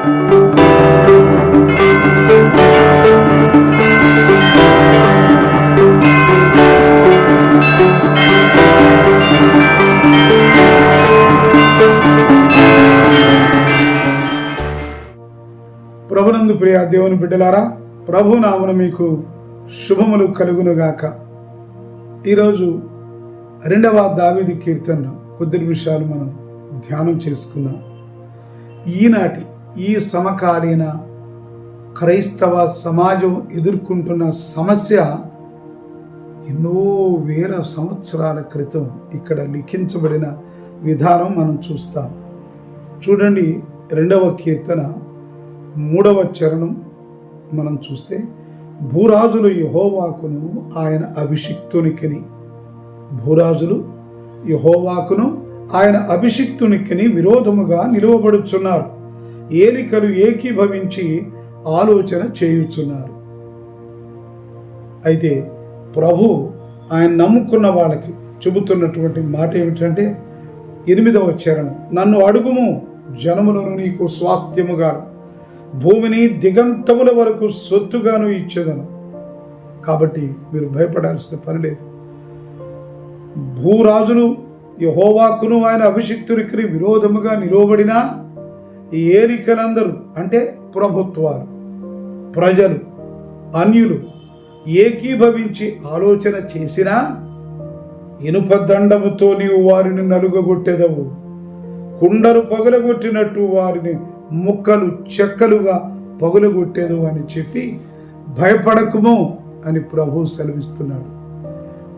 ప్రభునందు ప్రియ దేవుని బిడ్డలారా ప్రభు నామున మీకు శుభములు కలుగునుగాక. ఈరోజు రెండవ దావిది కీర్తన కొద్ది నిమిషాలు మనం ధ్యానం చేసుకుందాం. ఈనాటి ఈ సమకాలీన క్రైస్తవ సమాజం ఎదుర్కొంటున్న సమస్య ఎన్నో వేల సంవత్సరాల క్రితం ఇక్కడ లిఖించబడిన విధానం మనం చూస్తాం. చూడండి రెండవ కీర్తన మూడవ చరణం మనం చూస్తే భూరాజులు యహోవాకును ఆయన అభిషిక్తునికిని భూరాజులు యహోవాకును ఆయన అభిషిక్తునికిని విరోధముగా నిలువబడుచున్నారు. ఏలికలు ఏకీభవించి ఆలోచన చేయుచున్నారు. అయితే ప్రభు ఆయన నమ్ముకున్న వాళ్ళకి చెబుతున్నటువంటి మాట ఏమిటంటే ఎనిమిదవ చరణం నన్ను అడుగుము జనములను నీకు స్వాస్థ్యముగాను భూమిని దిగంతముల వరకు సొత్తుగాను ఇచ్చేదను. కాబట్టి మీరు భయపడాల్సిన పని లేదు. భూరాజులు యహోవాకును ఆయన అభిషిక్తుడికి విరోధముగా నిలవబడినా ఈ ఏరికలందరూ అంటే ప్రభుత్వాలు ప్రజలు అన్యులు ఏకీభవించి ఆలోచన చేసినా ఇనుపదండముతో నీవు వారిని నలుగగొట్టెదవు. కుండలు పగలగొట్టినట్టు వారిని ముక్కలు చెక్కలుగా పగులగొట్టేదు అని చెప్పి భయపడకుము అని ప్రభు సెలవిస్తున్నాడు.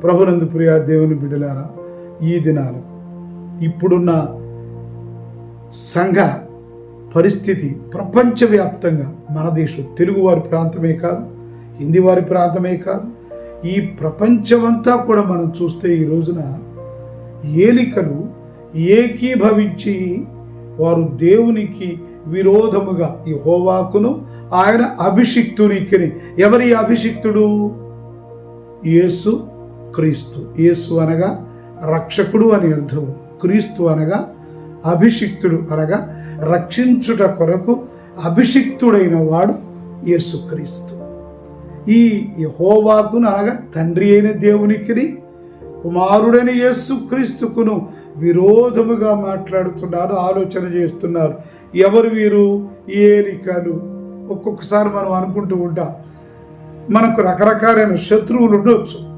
ప్రభునందు ప్రియా దేవుని బిడలారా ఈ దినాలకు ఇప్పుడున్న సంఘ పరిస్థితి ప్రపంచవ్యాప్తంగా మన దేశం తెలుగువారి ప్రాంతమే కాదు హిందీ వారి ప్రాంతమే కాదు ఈ ప్రపంచమంతా కూడా మనం చూస్తే ఈ రోజున ఏలికలు ఏకీభవించి వారు దేవునికి విరోధముగా ఈ హోవాకును ఆయన అభిషిక్తునికి ఎవరి అభిషిక్తుడు? యేసు క్రీస్తు. యేసు అనగా రక్షకుడు అని అర్థం. క్రీస్తు అనగా అభిషిక్తుడు అనగా రక్షించుట కొరకు అభిషిక్తుడైన వాడు యేసుక్రీస్తు. ఈ యహోవాకును అనగా తండ్రి అయిన దేవునికిని కుమారుడైన యేసుక్రీస్తుకును విరోధముగా మాట్లాడుతున్నారు ఆలోచన చేస్తున్నారు. ఎవరు వీరు? ఏలికలు ఒక్కొక్కసారి మనం అనుకుంటూ ఉంటాం మనకు రకరకాలైన శత్రువులు ఉండొచ్చు.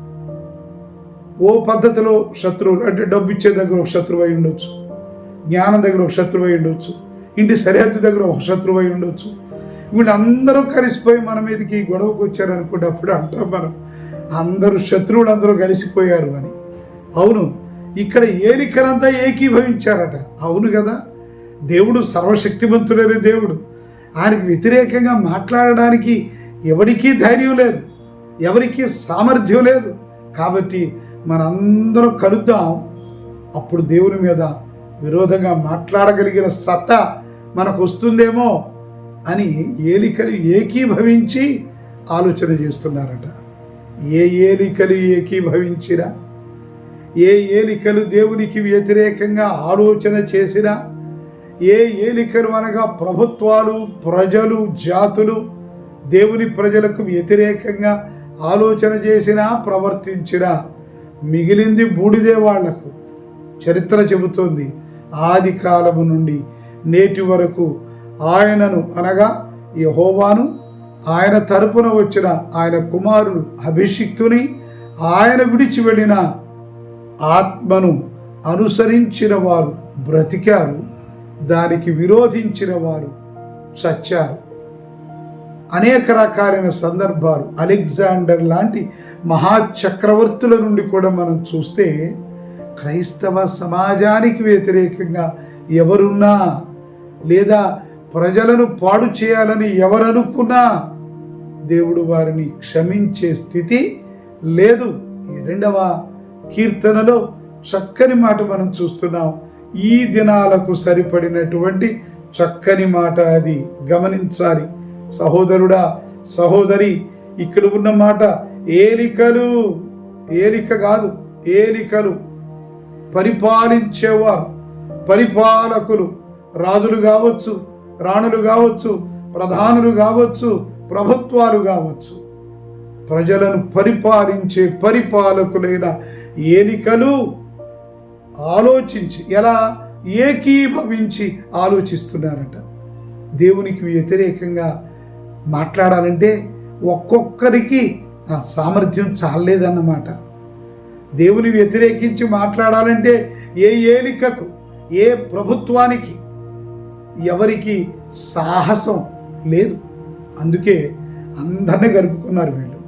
ఓ పద్ధతిలో శత్రువులు అంటే డబ్బు ఇచ్చే దగ్గర ఒక శత్రువు అయి ఉండొచ్చు. జ్ఞానం దగ్గర ఒక శత్రువు అయి ఉండొచ్చు. ఇంటి సరిహద్దు దగ్గర ఒక శత్రువు అయి ఉండొచ్చు. వీళ్ళందరూ కలిసిపోయి మన మీదకి గొడవకు వచ్చారనుకోండి అప్పుడు అంటాం మనం అందరూ శత్రువులు అందరూ కలిసిపోయారు అని. అవును ఇక్కడ ఏలికలంతా ఏకీభవించారట. అవును కదా దేవుడు సర్వశక్తిమంతుడనే దేవుడు. ఆయనకు వ్యతిరేకంగా మాట్లాడడానికి ఎవరికీ ధైర్యం లేదు ఎవరికీ సామర్థ్యం లేదు. కాబట్టి మనందరం కలుద్దాం. అప్పుడు దేవుని మీద విరోధంగా మాట్లాడగలిగిన సత్తా మనకు వస్తుందేమో అని ఏలికలు ఏకీభవించి ఆలోచన చేస్తున్నారట. ఏ ఏలికలు ఏకీభవించినా ఏ ఏలికలు దేవునికి వ్యతిరేకంగా ఆలోచన చేసినా ఏ ఏలికలు అనగా ప్రభుత్వాలు ప్రజలు జాతులు దేవుని ప్రజలకు వ్యతిరేకంగా ఆలోచన చేసినా ప్రవర్తించినా మిగిలింది బూడిదే వాళ్ళకు. చరిత్ర చెబుతోంది. ఆది కాలము నుండి నేటి వరకు ఆయనను అనగా యహోవాను ఆయన తరపున వచ్చిన ఆయన కుమారుడు అభిషిక్తుని ఆయన విడిచి వెళ్ళిన ఆత్మను అనుసరించిన వారు బ్రతికారు దానికి విరోధించిన వారు చచ్చారు. అనేక రకాలైన సందర్భాలు అలెగ్జాండర్ లాంటి మహాచక్రవర్తుల నుండి కూడా మనం చూస్తే క్రైస్తవ సమాజానికి వ్యతిరేకంగా ఎవరున్నా లేదా ప్రజలను పాడు చేయాలని ఎవరనుకున్నా దేవుడు వారిని క్షమించే స్థితి లేదు. ఈ రెండవ కీర్తనలో చక్కని మాట మనం చూస్తున్నాం. ఈ దినాలకు సరిపడినటువంటి చక్కని మాట అది. గమనించాలి. సహోదరుడా సహోదరి ఇక్కడ ఉన్న మాట ఏలికలు ఏలిక కాదు ఏలికలు. పరిపాలించేవారు. పరిపాలకులు రాజులు కావచ్చు రాణులు కావచ్చు ప్రధానులు కావచ్చు ప్రభుత్వాలు కావచ్చు. ప్రజలను పరిపాలించే పరిపాలకులైన ఏలికలు ఆలోచించి ఎలా ఏకీభవించి ఆలోచిస్తున్నారట. దేవునికి వ్యతిరేకంగా మాట్లాడాలంటే ఒక్కొక్కరికి ఆ సామర్థ్యం చాలేదన్నమాట దేవుని వ్యతిరేకించి మాట్లాడాలంటే ఏ ఏలికకు ఏ ప్రభుత్వానికి ఎవరికి సాహసం లేదు. అందుకే అందరినీ గడుపుకున్నారు వీళ్ళు.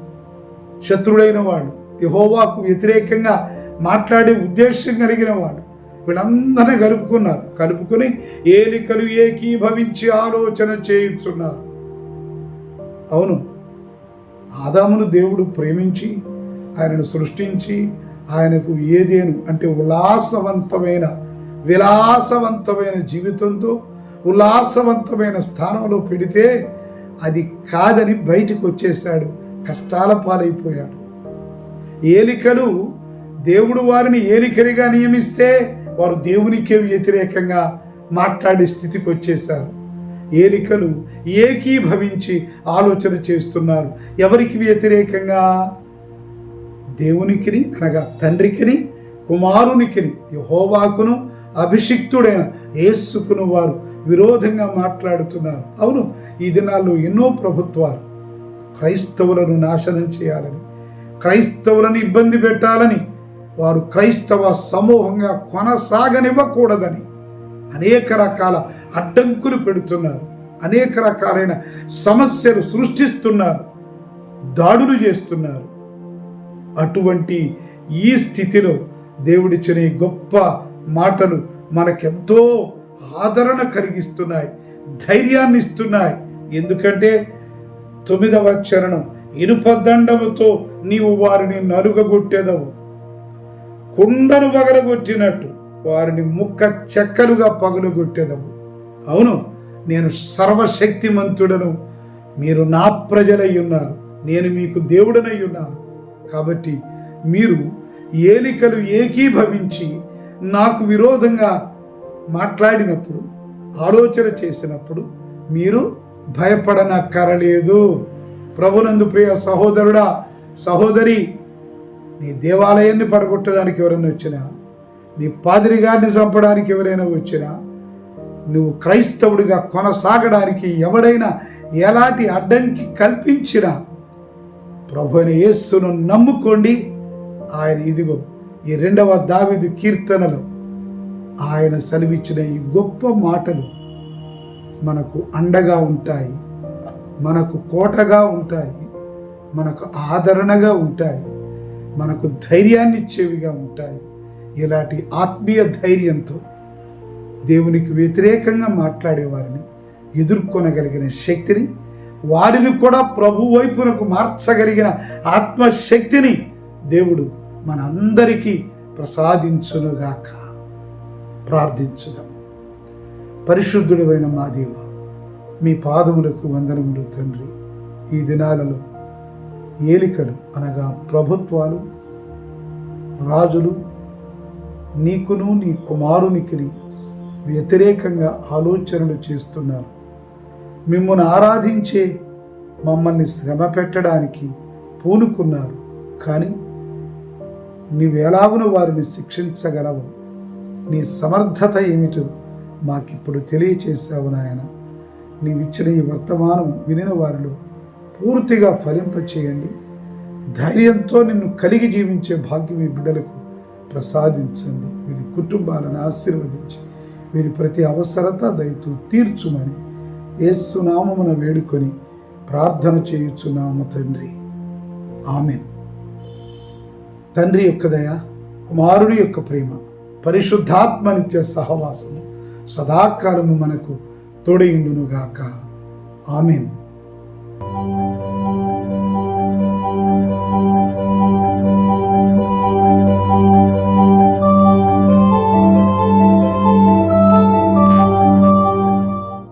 శత్రుడైన వాడు యహోవాకు వ్యతిరేకంగా మాట్లాడే ఉద్దేశం కలిగిన వాడు వీళ్ళందరినీ కలుపుకున్నారు కలుపుకొని ఏలికలు ఏకీభవించి ఆలోచన చేయుచున్నారు. అవును ఆదామును దేవుడు ప్రేమించి ఆయనను సృష్టించి ఆయనకు ఏదేను అంటే ఉల్లాసవంతమైన విలాసవంతమైన జీవితంతో ఉల్లాసవంతమైన స్థానంలో పెడితే అది కాదని బయటకు వచ్చేసాడు కష్టాల పాలైపోయాడు. ఏలికలు దేవుడు వారిని ఏలికరిగా నియమిస్తే వారు దేవునికే వ్యతిరేకంగా మాట్లాడే స్థితికి వచ్చేశారు. ఏలికలు ఏకీభవించి ఆలోచన చేస్తున్నారు. ఎవరికి వ్యతిరేకంగా? దేవునికిని అనగా తండ్రికిని కుమారునికిని యహోవాకును అభిషిక్తుడైన యేసుకును వారు విరోధంగా మాట్లాడుతున్నారు. అవును ఈ దినాల్లో ఎన్నో ప్రభుత్వాలు క్రైస్తవులను నాశనం చేయాలని క్రైస్తవులను ఇబ్బంది పెట్టాలని వారు క్రైస్తవ సమూహంగా కొనసాగనివ్వకూడదని అనేక రకాల అడ్డంకులు పెడుతున్నారు. అనేక రకాలైన సమస్యలు సృష్టిస్తున్నారు. దాడులు చేస్తున్నారు. అటువంటి ఈ స్థితిలో దేవుడిచ్చిన ఈ గొప్ప మాటలు మనకెంతో ఆదరణ కలిగిస్తున్నాయి ధైర్యాన్ని ఇస్తున్నాయి. ఎందుకంటే తొమ్మిదవ చరణం ఇనుపదండముతో నీవు వారిని నలుగగొట్టేదవు కుండను పగలగొట్టినట్టు వారిని ముక్క చెక్కలుగా పగలగొట్టేదవు. అవును నేను సర్వశక్తిమంతుడను. మీరు నా ప్రజలై ఉన్నారు. నేను మీకు దేవుడనై ఉన్నాను. కాబట్టి మీరు ఏలికలు ఏకీభవించి నాకు విరోధంగా మాట్లాడినప్పుడు ఆలోచన చేసినప్పుడు మీరు భయపడనక్కరలేదు. ప్రభునందు ప్రియ సహోదరుడా సహోదరి నీ దేవాలయాన్ని పడగొట్టడానికి ఎవరైనా వచ్చినా నీ పాదిరి గారిని చంపడానికి ఎవరైనా వచ్చినా నువ్వు క్రైస్తవుడిగా కొనసాగడానికి ఎవడైనా ఎలాంటి అడ్డంకి కల్పించినా ప్రభు అయిన యేస్సును నమ్ముకోండి. ఆయన ఇదిగో ఈ రెండవ దావిదు కీర్తనలు. ఆయన సెలవిచ్చిన ఈ గొప్ప మాటలు మనకు అండగా ఉంటాయి. మనకు కోటగా ఉంటాయి. మనకు ఆదరణగా ఉంటాయి. మనకు ధైర్యాన్ని ఇచ్చేవిగా ఉంటాయి. ఇలాంటి ఆత్మీయ ధైర్యంతో దేవునికి వ్యతిరేకంగా మాట్లాడేవారిని ఎదుర్కొనగలిగిన శక్తిని వారిని కూడా ప్రభు వైపునకు మార్చగలిగిన ఆత్మశక్తిని దేవుడు మనందరికీ ప్రసాదించునుగాక. ప్రార్థించుదాం. పరిశుద్ధుడైన మా దేవ మీ పాదములకు వందనములు తండ్రి. ఈ దినాలలో ఏలికలు అనగా ప్రభుత్వాలు రాజులు నీకును నీ కుమారునికి వ్యతిరేకంగా ఆలోచనలు చేస్తున్నారు. మిమ్మల్ని ఆరాధించే మమ్మల్ని శ్రమ పెట్టడానికి పూనుకున్నారు. కానీ నీవెలాగున వారిని శిక్షించగలవు. నీ సమర్థత ఏమిటో మాకిప్పుడు తెలియచేశావు నాయన. నీవిచ్చిన ఈ వర్తమానం వినిన వారిలో పూర్తిగా ఫలింపచేయండి. ధైర్యంతో నిన్ను కలిగి జీవించే భాగ్యం ఈ బిడ్డలకు ప్రసాదించండి. వీరి కుటుంబాలను ఆశీర్వదించి వీరి ప్రతి అవసరత దయతో తీర్చుమని ఏసునామమున వేడుకొని ప్రార్థన చేయుచున్నాము తండ్రి. ఆమె తండ్రి యొక్క దయ కుమారుడి యొక్క ప్రేమ పరిశుద్ధాత్మ నిత్య సహవాసము సదాకాలము మనకు తోడయుండునుగాక. ఆమెన్.